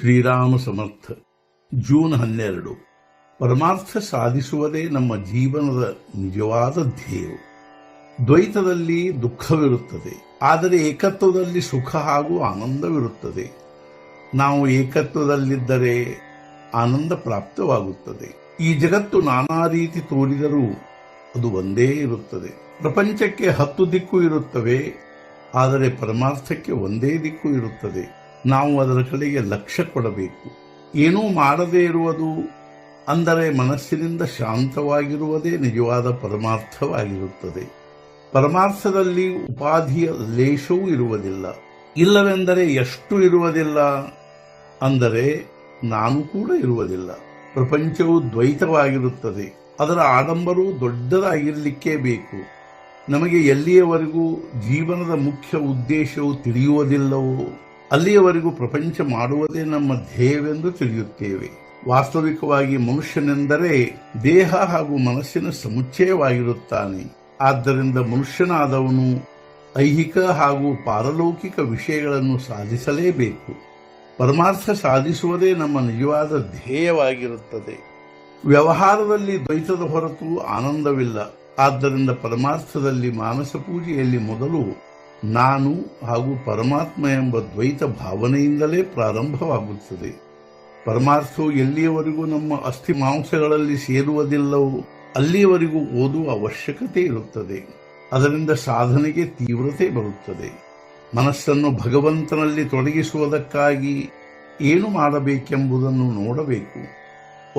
ಶ್ರೀರಾಮ ಸಮರ್ಥ. June ಹನ್ನೆರಡು. ಪರಮಾರ್ಥ ಸಾಧಿಸುವುದೇ ನಮ್ಮ ಜೀವನದ ನಿಜವಾದ ಧ್ಯೇಯ. ದ್ವೈತದಲ್ಲಿ ದುಃಖವಿರುತ್ತದೆ. ಆದರೆ ಏಕತ್ವದಲ್ಲಿ ಸುಖ ಹಾಗೂ ಆನಂದವಿರುತ್ತದೆ. ನಾವು ಏಕತ್ವದಲ್ಲಿದ್ದರೆ ಆನಂದ ಪ್ರಾಪ್ತವಾಗುತ್ತದೆ. ಈ ಜಗತ್ತು ನಾನಾ ರೀತಿ ತೋರಿದರೂ ಅದು ಒಂದೇ ಇರುತ್ತದೆ. ಪ್ರಪಂಚಕ್ಕೆ ಹತ್ತು ದಿಕ್ಕು ಇರುತ್ತವೆ, ಆದರೆ ಪರಮಾರ್ಥಕ್ಕೆ ಒಂದೇ ದಿಕ್ಕು ಇರುತ್ತದೆ. ನಾವು ಅದರ ಕಡೆಗೆ ಲಕ್ಷ್ಯ ಕೊಡಬೇಕು. ಏನೂ ಮಾಡದೇ ಇರುವುದು ಅಂದರೆ ಮನಸ್ಸಿನಿಂದ ಶಾಂತವಾಗಿರುವುದೇ ನಿಜವಾದ ಪರಮಾರ್ಥವಾಗಿರುತ್ತದೆ. ಪರಮಾರ್ಥದಲ್ಲಿ ಉಪಾಧಿಯ ಲೇಷವೂ ಇರುವುದಿಲ್ಲ. ಇಲ್ಲವೆಂದರೆ ಎಷ್ಟು ಇರುವುದಿಲ್ಲ ಅಂದರೆ ನಾನು ಕೂಡ ಇರುವುದಿಲ್ಲ. ಪ್ರಪಂಚವು ದ್ವೈತವಾಗಿರುತ್ತದೆ. ಅದರ ಆಡಂಬರವು ದೊಡ್ಡದಾಗಿರಲಿಕ್ಕೇ ಬೇಕು. ನಮಗೆ ಎಲ್ಲಿಯವರೆಗೂ ಜೀವನದ ಮುಖ್ಯ ಉದ್ದೇಶವು ತಿಳಿಯುವುದಿಲ್ಲವೋ? ಅಲ್ಲಿಯವರೆಗೂ ಪ್ರಪಂಚ ಮಾಡುವುದೇ ನಮ್ಮ ಧ್ಯೇಯವೆಂದು ತಿಳಿಯುತ್ತೇವೆ. ವಾಸ್ತವಿಕವಾಗಿ ಮನುಷ್ಯನೆಂದರೆ ದೇಹ ಹಾಗೂ ಮನಸ್ಸಿನ ಸಮುಚ್ಚಯವಾಗಿರುತ್ತಾನೆ. ಆದ್ದರಿಂದ ಮನುಷ್ಯನಾದವನು ಐಹಿಕ ಹಾಗೂ ಪಾರಲೌಕಿಕ ವಿಷಯಗಳನ್ನು ಸಾಧಿಸಲೇಬೇಕು. ಪರಮಾರ್ಥ ಸಾಧಿಸುವುದೇ ನಮ್ಮ ನಿಜವಾದ ಧ್ಯೇಯವಾಗಿರುತ್ತದೆ. ವ್ಯವಹಾರದಲ್ಲಿ ದ್ವೈತದ ಹೊರತು ಆನಂದವಿಲ್ಲ. ಆದ್ದರಿಂದ ಪರಮಾರ್ಥದಲ್ಲಿ ಮಾನಸ ಪೂಜೆಯಲ್ಲಿ ಮೊದಲು ನಾನು ಹಾಗೂ ಪರಮಾತ್ಮ ಎಂಬ ದ್ವೈತ ಭಾವನೆಯಿಂದಲೇ ಪ್ರಾರಂಭವಾಗುತ್ತದೆ. ಪರಮಾರ್ಥವು ಎಲ್ಲಿಯವರೆಗೂ ನಮ್ಮ ಅಸ್ಥಿ ಮಾಂಸಗಳಲ್ಲಿ ಸೇರುವುದಿಲ್ಲವೋ ಅಲ್ಲಿಯವರೆಗೂ ಓದುವ ಅವಶ್ಯಕತೆ ಇರುತ್ತದೆ. ಅದರಿಂದ ಸಾಧನೆಗೆ ತೀವ್ರತೆ ಬರುತ್ತದೆ. ಮನಸ್ಸನ್ನು ಭಗವಂತನಲ್ಲಿ ತೊಡಗಿಸುವುದಕ್ಕಾಗಿ ಏನು ಮಾಡಬೇಕೆಂಬುದನ್ನು ನೋಡಬೇಕು.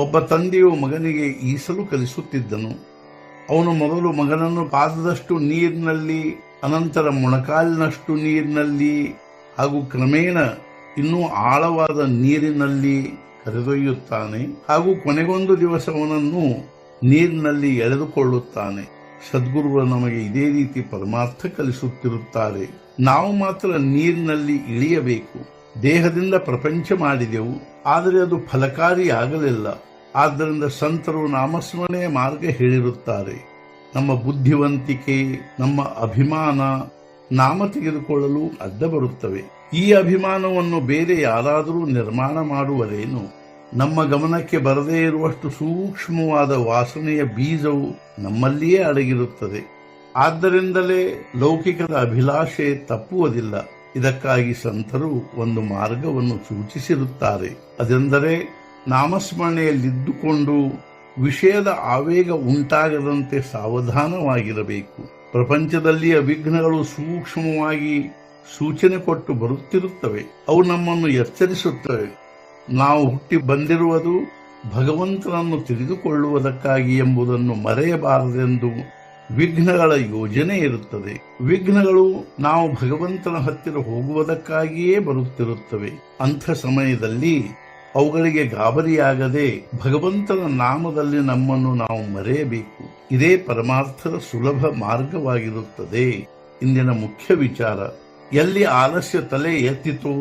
ಒಬ್ಬ ತಂದೆಯು ಮಗನಿಗೆ ಈಸಲು ಕಲಿಸುತ್ತಿದ್ದನು. ಅವನು ಮೊದಲು ಮಗನನ್ನು ಪಾದದಷ್ಟು ನೀರಿನಲ್ಲಿ ಅನಂತರ ಮೊಣಕಾಲಿನಷ್ಟು ನೀರಿನಲ್ಲಿ ಹಾಗೂ ಕ್ರಮೇಣ ಇನ್ನೂ ಆಳವಾದ ನೀರಿನಲ್ಲಿ ಕರೆದೊಯ್ಯುತ್ತಾನೆ ಹಾಗೂ ಕೊನೆಗೊಂದು ದಿವಸವನನ್ನು ನೀರಿನಲ್ಲಿ ಎಳೆದುಕೊಳ್ಳುತ್ತಾನೆ. ಸದ್ಗುರುಗಳು ನಮಗೆ ಇದೇ ರೀತಿ ಪರಮಾರ್ಥ ಕಲಿಸುತ್ತಿರುತ್ತಾರೆ. ನಾವು ಮಾತ್ರ ನೀರಿನಲ್ಲಿ ಇಳಿಯಬೇಕು. ದೇಹದಿಂದ ಪ್ರಪಂಚ ಮಾಡಿದೆವು. ಆದರೆ ಅದು ಫಲಕಾರಿಯಾಗಲಿಲ್ಲ. ಆದ್ದರಿಂದ ಸಂತರು ನಾಮಸ್ಮರಣೆಯ ಮಾರ್ಗ ಹೇಳಿರುತ್ತಾರೆ. ನಮ್ಮ ಬುದ್ಧಿವಂತಿಕೆ, ನಮ್ಮ ಅಭಿಮಾನ ನಾಮ ತೆಗೆದುಕೊಳ್ಳಲು ಅಡ್ಡ ಬರುತ್ತವೆ. ಈ ಅಭಿಮಾನವನ್ನು ಬೇರೆ ಯಾರಾದರೂ ನಿರ್ಮಾಣ ಮಾಡುವರೇನು, ನಮ್ಮ ಗಮನಕ್ಕೆ ಬರದೇ ಇರುವಷ್ಟು ಸೂಕ್ಷ್ಮವಾದ ವಾಸನೆಯ ಬೀಜವು ನಮ್ಮಲ್ಲಿಯೇ ಅಡಗಿರುತ್ತದೆ. ಆದ್ದರಿಂದಲೇ ಲೌಕಿಕದ ಅಭಿಲಾಷೆ ತಪ್ಪುವುದಿಲ್ಲ. ಇದಕ್ಕಾಗಿ ಸಂತರು ಒಂದು ಮಾರ್ಗವನ್ನು ಸೂಚಿಸಿರುತ್ತಾರೆ. ಅದೆಂದರೆ ನಾಮಸ್ಮರಣೆಯಲ್ಲಿದ್ದುಕೊಂಡು ವಿಷಯದ ಆವೇಗ ಉಂಟಾಗದಂತೆ ಸಾವಧಾನವಾಗಿರಬೇಕು. ಪ್ರಪಂಚದಲ್ಲಿಯ ವಿಘ್ನಗಳು ಸೂಕ್ಷ್ಮವಾಗಿ ಸೂಚನೆ ಕೊಟ್ಟು ಬರುತ್ತಿರುತ್ತವೆ. ಅವು ನಮ್ಮನ್ನು ಎಚ್ಚರಿಸುತ್ತವೆ. ನಾವು ಹುಟ್ಟಿ ಬಂದಿರುವುದು ಭಗವಂತನನ್ನು ತಿಳಿದುಕೊಳ್ಳುವುದಕ್ಕಾಗಿ ಎಂಬುದನ್ನು ಮರೆಯಬಾರದೆಂದು ವಿಘ್ನಗಳ ಯೋಜನೆ ಇರುತ್ತದೆ. ವಿಘ್ನಗಳು ನಾವು ಭಗವಂತನ ಹತ್ತಿರ ಹೋಗುವುದಕ್ಕಾಗಿಯೇ ಬರುತ್ತಿರುತ್ತವೆ. ಅಂಥ ಸಮಯದಲ್ಲಿ ಅವುಗಳಿಗೆ ಗಾಬರಿಯಾಗದೆ ಭಗವಂತನ ನಾಮದಲ್ಲಿ ನಮ್ಮನ್ನು ನಾವು ಮರೆಯಬೇಕು. ಇದೇ ಪರಮಾರ್ಥದ ಸುಲಭ ಮಾರ್ಗವಾಗಿರುತ್ತದೆ. ಇಂದಿನ ಮುಖ್ಯ ವಿಚಾರ, ಎಲ್ಲಿ ಆಲಸ್ಯ ತಲೆ ಎತ್ತಿತೋ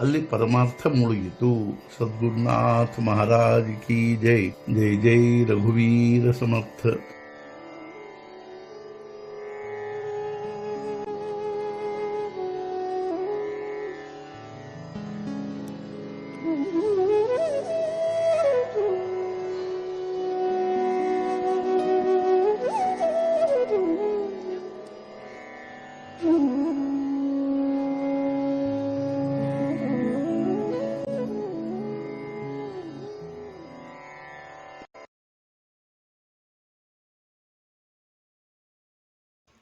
ಅಲ್ಲಿ ಪರಮಾರ್ಥ ಮುಳುಗಿತು. ಸದ್ಗುರುನಾಥ ಮಹಾರಾಜ್ ಕಿ ಜೈ. ಜೈ ಜೈ ರಘುವೀರ ಸಮರ್ಥ.